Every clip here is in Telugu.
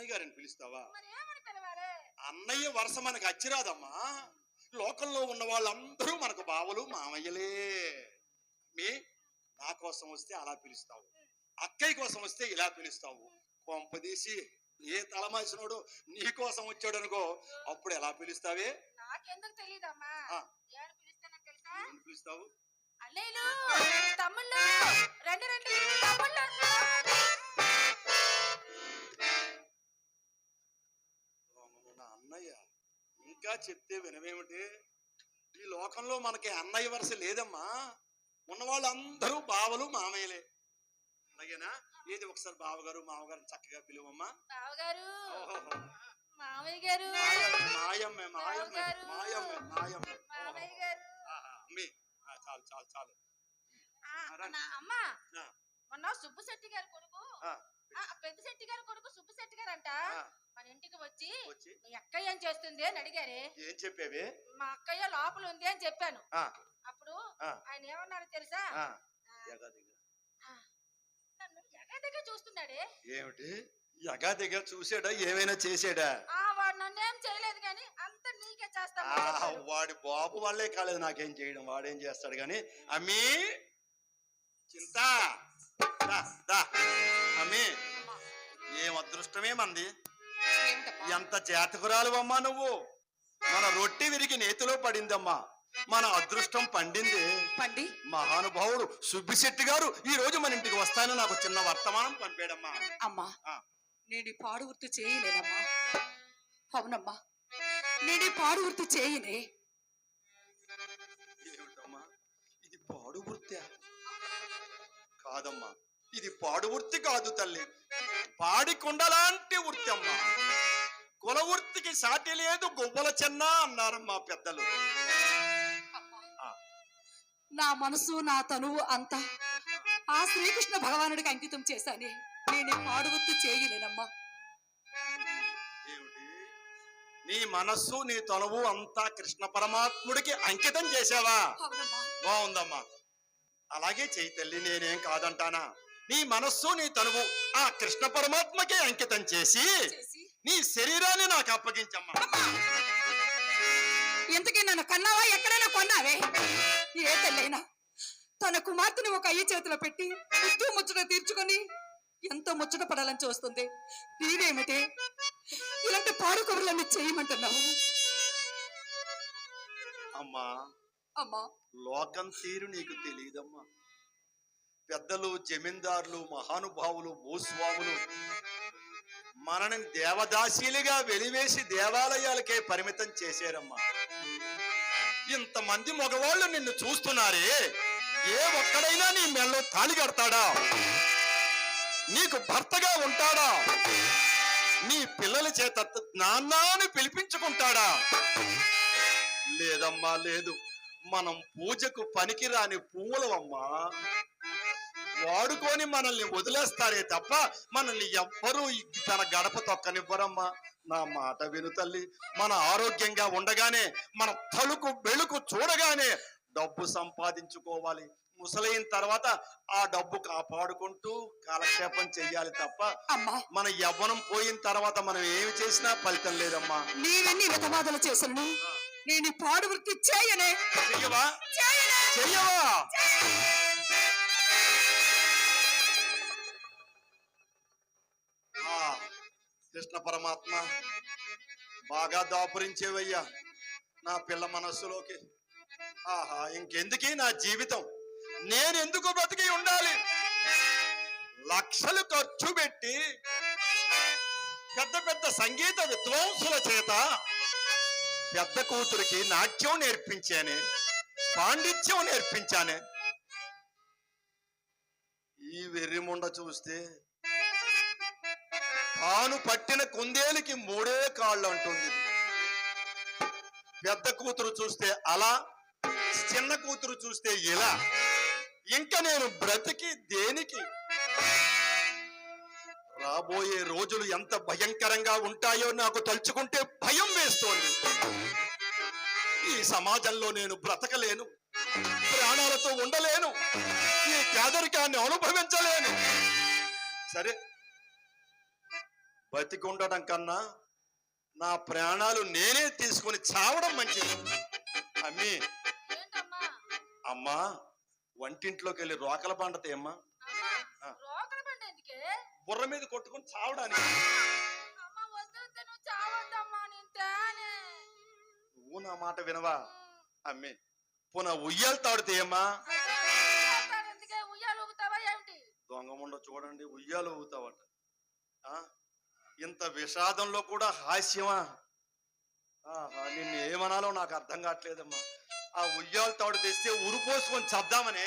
అన్నయ్య గారిని పిలుస్తావా? అన్నయ్య వరుస మనకు అచ్చిరాదమ్మా. లోకంలో ఉన్న వాళ్ళందరూ మనకు బావలు మామయ్యలే. మీ నా కోసం వస్తే అలా పిలుస్తావు. అక్కయ్య కోసం వస్తే ఇలా పిలుస్తావు. కొంపదీసి ఏ తలమాసినోడు నీ కోసం వచ్చాడు అనుకో అప్పుడు ఎలా పిలుస్తావే? నాకెందుకు తెలియదమ్మా పిలుస్తావు? అన్నయ్యలు తమ్ముళ్ళు రండి రండి తమ్ముళ్ళు. ఇంకా చెప్తే వినవేమిటి? ఈ లోకంలో మనకి అన్నయ్య వరుస లేదమ్మా. ఉన్న వాళ్ళందరూ బావలు మామయ్యలే. అలాగేనా? ఏది ఒకసారి బావగారు మామగారు చక్కగా పిలువమ్మా. బావగారు. మామయ్య గారు. మాయమ్మ మాయమ్మ మాయమ్మ. మాయమ్మ మామయ్య గారు. అమ్మి. చాలు చాలు చాలు. అమ్మ. మొన్న సుబ్బు శెట్టి గారి కొడుకు. పెద్ద శెట్టి గారి కొడుకు సుబ్బు శెట్టి గారు అంట మన ఇంటికి వచ్చి మీ అక్కయ్య ఏం చేస్తుంది? అని అడిగారే. ఏం చెప్పేవి? మా అక్కయ్య లోపల ఉంది అని చెప్పాను. అప్పుడు. ఆయన ఏమన్నారు తెలుసా. నన్ను ఎగదగా చూస్తున్నాడే. ఏమిటి? ఎగాదిగా చూసాడా? ఏమైనా చేసాడా? ఆ వాడు నన్నేం చేయలేదు కానీ అంత నీకే చేస్తా వాడి బాబు వాళ్ళే కాలేదు నాకేం చేయడం. వాడేం చేస్తాడు గాని అమ్మీ! చింత. అమ్మీ. ఏం అదృష్టమే మంది. ఎంత జాతకురాలు అమ్మా నువ్వు? మన రొట్టె విరిగి నేతిలో పడిందమ్మా. మన అదృష్టం పండింది. పండి. మహానుభావుడు సుబ్బిశెట్టి గారు ఈ రోజు మన ఇంటికి వస్తానని నాకు చిన్న వర్తమానం పంపాడమ్మా. అమ్మా. నేను పాడు వృత్తి చేయలేనమ్మా. అవునమ్మా నేను పాడు వృత్తి చేయనే. ఏమిటమ్మా? ఇది పాడు కాదమ్మా ఇది పాడు వృత్తి కాదు తల్లి. పాడి కొండలాంటి వృత్తి అమ్మా కుల వృత్తికి సాటి లేదు గువ్వల చెన్న అన్నారమ్మా పెద్దలు. అమ్మా, ఆ. నా మనసు నా తనువు అంతా ఆ శ్రీకృష్ణ భగవానుడికి అంకితం చేశానే. నేను ఈ పాడు వృత్తి చేయలేనమ్మా నీ మనస్సు నీ తనువు అంతా కృష్ణ పరమాత్ముడికి అంకితం చేసావా బాగుందమ్మా. అలాగే చెయ్యి తల్లి నేనేం కాదంటానా? నీ మనస్సు నీ తనువు ఆ కృష్ణ పరమాత్మకే అంకితం చేసి నీ శరీరాన్ని నాకు అప్పగించమ్మా. ఇంతకీ నన్ను కన్నావా? ఎక్కడైనా కొన్నావే? ఏ తల్లైనా తన కుమార్తెని ఒక అయ్య చేతిలో పెట్టి ముద్దు ముచ్చట తీర్చుకొని ఎంతో ముచ్చట పడాలని చూస్తుంది? నీవేమిటి? ఇలాంటి పాడు కబుర్లన్నీ చేయమంటున్నావు? అమ్మా అమ్మా. లోకం తీరు నీకు తెలియదమ్మా పెద్దలు జమీందారులు మహానుభావులు భూస్వాములు మనని దేవదాసీలుగా వెలివేసి దేవాలయాలకే పరిమితం చేశారమ్మా. ఇంతమంది మగవాళ్ళు నిన్ను చూస్తున్నారే. ఏ ఒక్కడైనా నీ మెల్లో తాళి కడతాడా? నీకు భర్తగా ఉంటాడా? నీ పిల్లల చేత నాన్న అని పిలిపించుకుంటాడా? లేదమ్మా లేదు. మనం పూజకు పనికిరాని పువ్వులవమ్మా వాడుకొని మనల్ని వదిలేస్తారే తప్ప మనల్ని ఎవ్వరూ తన గడప తొక్కనివ్వరమ్మా. నా మాట విను తల్లి. మన ఆరోగ్యంగా ఉండగానే మన తలుకు వెలుకు చూడగానే డబ్బు సంపాదించుకోవాలి. ముసలైన తర్వాత ఆ డబ్బు కాపాడుకుంటూ కాలక్షేపం చెయ్యాలి తప్ప అమ్మా. మన యవ్వనం పోయిన తర్వాత మనం ఏమి చేసినా ఫలితం లేదమ్మా. నీవెన్ని విధవాదలు చేసను నేను పాడు వృత్తి చేయనే. చెయ్యవా? చెయ్యవా కృష్ణ పరమాత్మ బాగా దాపురించేవయ్యా. నా పిల్ల మనస్సులోకి. ఆహా ఇంకెందుకీ నా జీవితం? నేను ఎందుకు బ్రతికి ఉండాలి? లక్షలు ఖర్చు పెట్టి పెద్ద పెద్ద సంగీత విద్వాంసుల చేత పెద్ద కూతురికి నాట్యం నేర్పించానే పాండిత్యం నేర్పించానే. ఈ వెర్రిముండ చూస్తే తాను పట్టిన కుందేలికి మూడే కాళ్ళు అంటుంది. పెద్ద కూతురు చూస్తే అలా చిన్న కూతురు చూస్తే ఇలా. ఇంకా నేను బ్రతికి దేనికి? రాబోయే రోజులు ఎంత భయంకరంగా ఉంటాయో నాకు తలుచుకుంటే భయం వేస్తోంది. ఈ సమాజంలో నేను బ్రతకలేను. ప్రాణాలతో ఉండలేను. ఈ పేదరికాన్ని అనుభవించలేను. సరే బతికి ఉండటం కన్నా నా ప్రాణాలు నేనే తీసుకొని చావడం మంచిది. అమ్మి. అమ్మా వంటింట్లోకి వెళ్ళి రోకల పండతాయి అమ్మా. అమ్మా బుర్ర మీద కొట్టుకొని చావడానికి. అమ్మ నువ్వు నా మాట వినవా? అమ్మి పునః ఉయ్యాలు ఉయ్యాలు ఊగుతావా ఏమిటి? దొంగముండ చూడండి ఉయ్యాలు ఊగుతావట. ఆ? ఇంత విషాదంలో కూడా హాస్యమా? ఆహా, నిన్ను ఏమనాలో నాకు అర్థం కావట్లేదమ్మా. ఆ ఉయ్యాలు తాడు తెస్తే ఉరిపోసుకొని చద్దామని.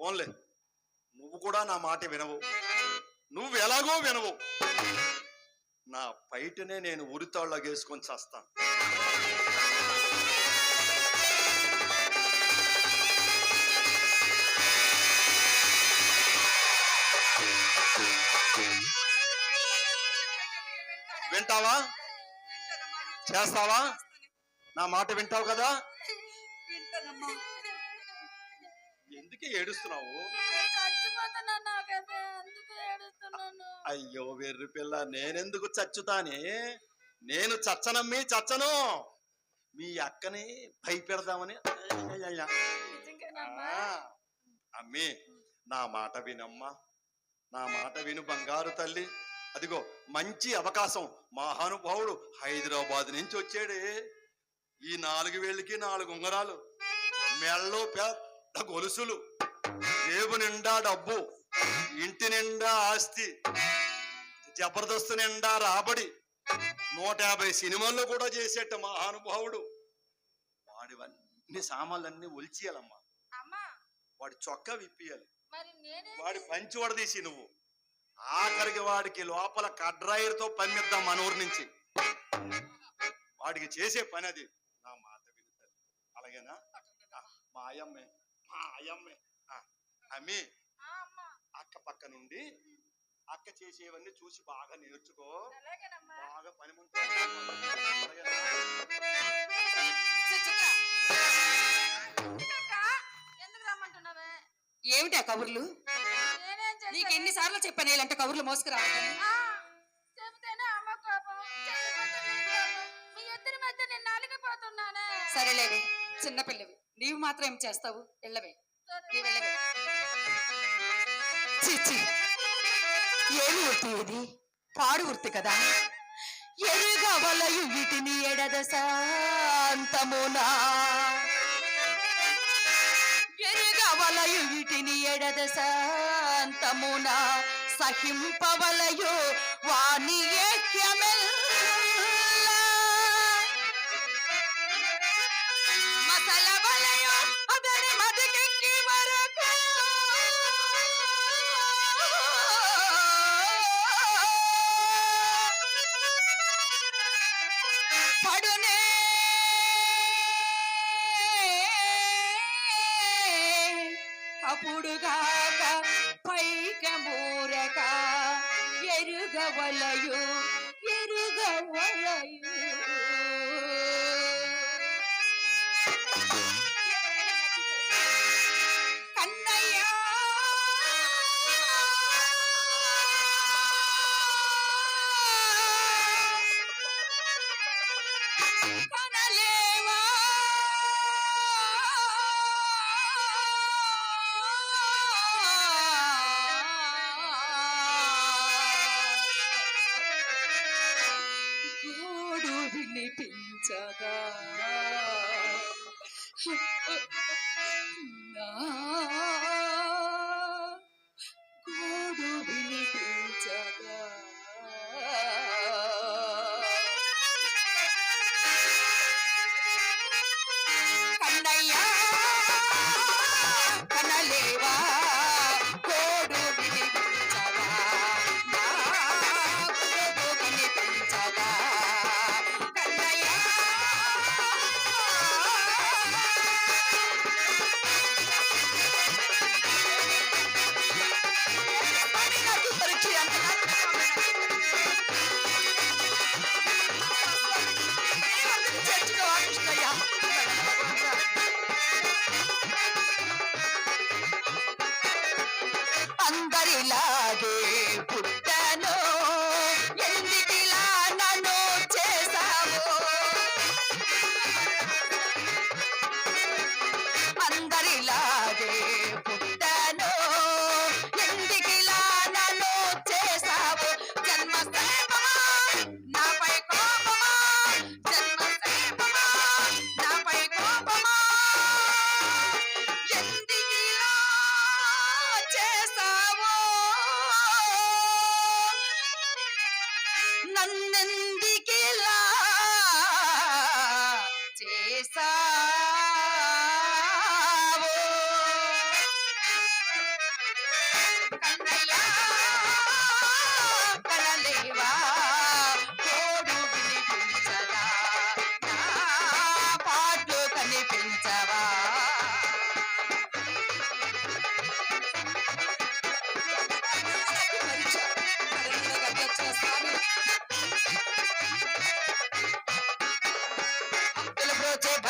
ఓన్లే నువ్వు కూడా నా మాట వినవు. నువ్వు ఎలాగో వినవు. నా బయటనే నేను ఉరితాళ్ళగేసుకొని చస్తాను. వింటావా? చేస్తావా? నా మాట వింటావు కదా? ఎందుకే ఎందుకు ఏడుస్తున్నావు? అయ్యో వెర్రి పిల్ల నేనెందుకు చచ్చుతానే? నేను చచ్చనమ్మి చచ్చను. మీ అక్కని భయపెడదామని. నిజంగానమ్మా అమ్మి నా మాట వినమ్మా. నా మాట విను బంగారు తల్లి. అదిగో మంచి అవకాశం. మహానుభావుడు హైదరాబాద్ నుంచి వచ్చాడే. ఈ నాలుగు వేళ్ళకి నాలుగు ఉంగరాలు మెళ్ళో పెద్ద గొలుసులు జేబు నిండా డబ్బు ఇంటి నిండా ఆస్తి జబర్దస్త్ నిండా రాబడి నూట యాభై సినిమాల్లో కూడా చేసేట మహానుభావుడు. వాడివన్నీ సామాన్లన్నీ ఒలిచియాలమ్మా. వాడి చొక్కా విప్పియాలి. వాడి పంచి వడదీసి నువ్వు. ఆఖరికి వాడికి లోపల కడ్రాయిర్తో పనిద్దాం మన ఊరి నుంచి. వాడికి చేసే పని అది. నా మాట వినుతారు అలాగేనా? ఆ, మా అయ్యమ్మే మా అయ్యమ్మే. అమ్మి అక్క పక్క నుండి అక్క చేసేవన్నీ చూసి బాగా నేర్చుకో. అలాగేనమ్మా. బాగా పని ఏమిటి ఆ కబుర్లు? నీకు ఎన్నిసార్లు చెప్పాను ఇలాంటి కబుర్లు మోసుకురావద్దని? సరేలేవే చిన్నపిల్లవి. నీవు మాత్రం ఏం చేస్తావు? వెళ్ళవే. సరే. నీ వెళ్ళవే. చిచ్చి ఏమి వృత్తి ఇది? పాడు వృత్తి కదా? ఎరుగవలయు వీటిని ఎడద శాంతమునా ఎరుగవలయు వీటిని ఎడద శాంతమునా సహింపవలయు. వాణి ఏక్యమెల్ ಹುಡುಗಾಗ ಪೈಕ ಮೂರಗ ಎರುಗ ವಲಯು ಎರುಗ ವಲಯು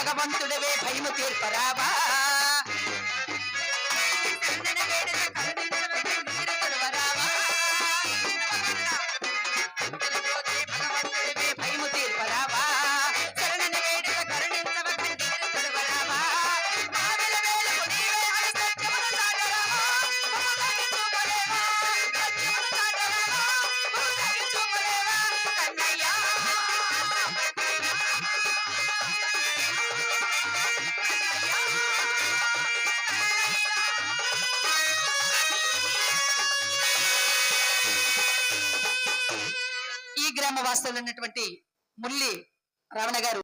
భగవంతుడవే భయము తీర్పరావా వాస్తవులు ఉన్నటువంటి ముల్లి రమణ గారు